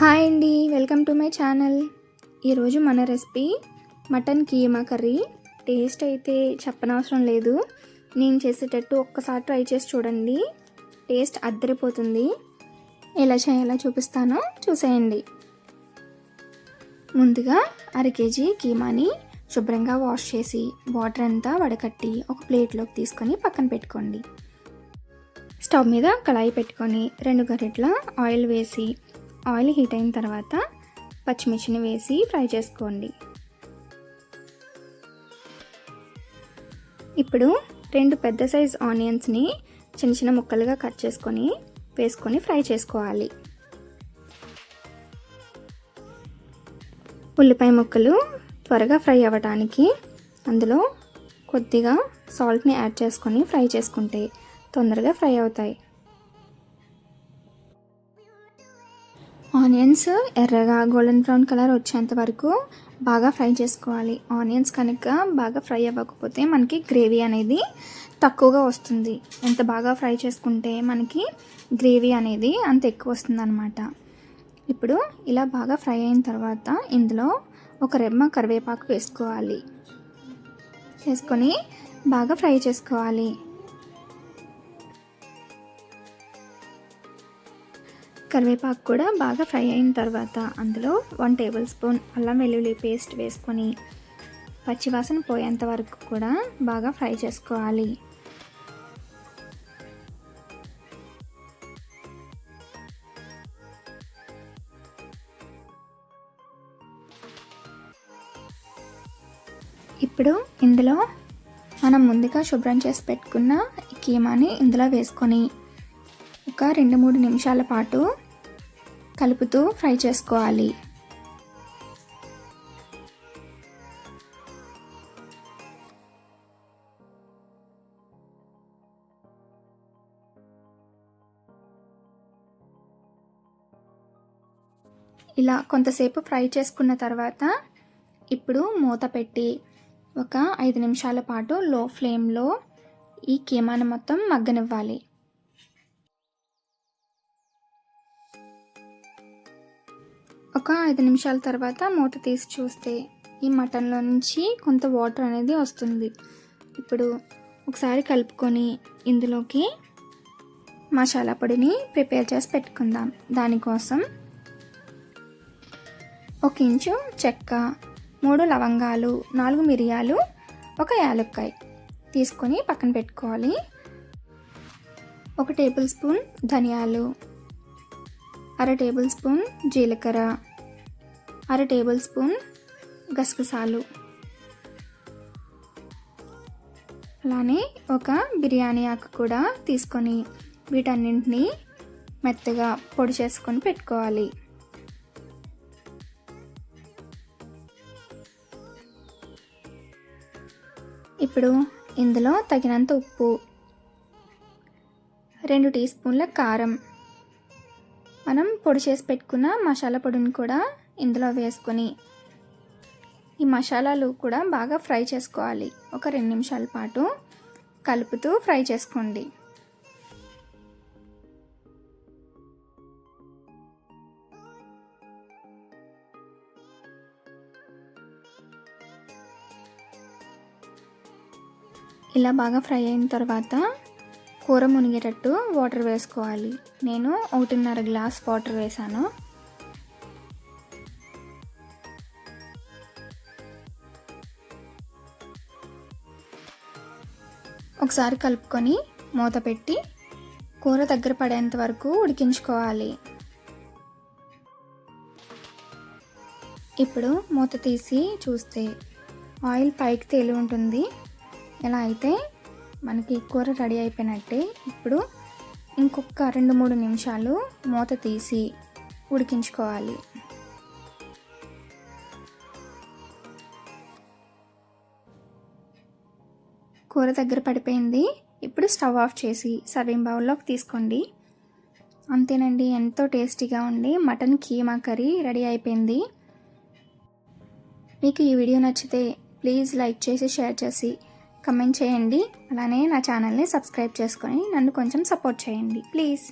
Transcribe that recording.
Hi అండి welcome to my channel. ఈరోజు మన recipe mutton keema curry. Taste అయితే చెప్పనవసరం లేదు. నేను చేసేటట్టు ఒక్కసారి ట్రై చేసి చూడండి. టేస్ట్ అద్దరిపోతుంది. ఎలా చేయాలో చూపిస్తానో. చూసేయండి. ముందుగా అర కేజీ కీమాని శుభ్రంగా వాష్ చేసి వాటర్ అంతా వడకట్టి ఒక ప్లేట్లోకి తీసుకొని పక్కన పెట్టుకోండి. స్టవ్ మీద కళాయి పెట్టుకొని రెండు గరిటెల ఆయిల్ వేసి ఆయిల్ హీట్ అయిన తర్వాత పచ్చిమిర్చిని వేసి ఫ్రై చేసుకోండి. ఇప్పుడు రెండు పెద్ద సైజ్ ఆనియన్స్ని చిన్న చిన్న ముక్కలుగా కట్ చేసుకొని వేసుకొని ఫ్రై చేసుకోవాలి. ఉల్లిపాయ ముక్కలు త్వరగా ఫ్రై అవ్వడానికి అందులో కొద్దిగా సాల్ట్ని యాడ్ చేసుకొని ఫ్రై చేసుకుంటే తొందరగా ఫ్రై అవుతాయి. ఆనియన్స్ ఎర్రగా గోల్డెన్ బ్రౌన్ కలర్ వచ్చేంత వరకు బాగా ఫ్రై చేసుకోవాలి. ఆనియన్స్ కనుక బాగా ఫ్రై అవ్వకపోతే మనకి గ్రేవీ అనేది తక్కువగా వస్తుంది. ఎంత బాగా ఫ్రై చేసుకుంటే మనకి గ్రేవీ అనేది అంత ఎక్కువ వస్తుంది అనమాట ఇప్పుడు ఇలా బాగా ఫ్రై అయిన తర్వాత ఇందులో ఒక రెమ్మ కరివేపాకు వేసుకోవాలి. వేసుకొని బాగా ఫ్రై చేసుకోవాలి. కరివేపాకు కూడా బాగా ఫ్రై అయిన తర్వాత అందులో వన్ టేబుల్ స్పూన్ అల్లం వెల్లుల్లి పేస్ట్ వేసుకొని పచ్చివాసన పోయేంత వరకు కూడా బాగా ఫ్రై చేసుకోవాలి. ఇప్పుడు ఇందులో మనం ముందుగా శుభ్రం చేసి పెట్టుకున్న కీమాని ఇందులో వేసుకొని ఒక రెండు మూడు నిమిషాల పాటు కలుపుతూ ఫ్రై చేసుకోవాలి. ఇలా కొంతసేపు ఫ్రై చేసుకున్న తర్వాత ఇప్పుడు మూత పెట్టి ఒక ఐదు నిమిషాల పాటు లో ఫ్లేమ్లో ఈ కీమాను మొత్తం మగ్గనివ్వాలి. ఒక ఐదు నిమిషాల తర్వాత మూత తీసి చూస్తే ఈ మటన్లో నుంచి కొంత వాటర్ అనేది వస్తుంది. ఇప్పుడు ఒకసారి కలుపుకొని ఇందులోకి మసాలా పొడిని ప్రిపేర్ చేసి పెట్టుకుందాం. దానికోసం ఒక ఇంచు చెక్క మూడు లవంగాలు నాలుగు మిరియాలు ఒక యాలక్కాయ తీసుకొని పక్కన పెట్టుకోవాలి. ఒక టేబుల్ స్పూన్ ధనియాలు అర టేబుల్ స్పూన్ జీలకర్ర అర టేబుల్ స్పూన్ గసగసాలు. అలానే ఒక బిర్యానీ ఆకు కూడా తీసుకొని వీటన్నింటినీ మెత్తగా పొడి చేసుకొని పెట్టుకోవాలి. ఇప్పుడు ఇందులో తగినంత ఉప్పు రెండు టీ స్పూన్ల కారం మనం పొడి చేసి పెట్టుకున్న మసాలా పొడిని కూడా ఇందులో వేసుకొని ఈ మసాలాలు కూడా బాగా ఫ్రై చేసుకోవాలి. ఒక రెండు నిమిషాల పాటు కలుపుతూ ఫ్రై చేసుకోండి. ఇలా బాగా ఫ్రై అయిన తర్వాత కూర మునిగేటట్టు వాటర్ వేసుకోవాలి. నేను ఒకటిన్నర గ్లాస్ వాటర్ వేసాను. ఒకసారి కలుపుకొని మూత పెట్టి కూర దగ్గర పడేంత వరకు ఉడికించుకోవాలి. ఇప్పుడు మూత తీసి చూస్తే ఆయిల్ పైకి తేలి ఉంటుంది. ఇలా అయితే మనకి కూర రెడీ అయిపోయినట్టే. ఇప్పుడు ఇంకొక రెండు మూడు నిమిషాలు మూత తీసి ఉడికించుకోవాలి. కూర దగ్గర పడిపోయింది. ఇప్పుడు స్టవ్ ఆఫ్ చేసి సర్వింగ్ బౌల్లోకి తీసుకోండి. అంతేనండి ఎంతో టేస్టీగా ఉండి మటన్ కీమా కర్రీ రెడీ అయిపోయింది. మీకు ఈ వీడియో నచ్చితే ప్లీజ్ లైక్ చేసి షేర్ చేసి కమెంట్ చేయండి. అలానే నా ఛానల్ని సబ్స్క్రైబ్ చేసుకొని నన్ను కొంచెం సపోర్ట్ చేయండి. ప్లీజ్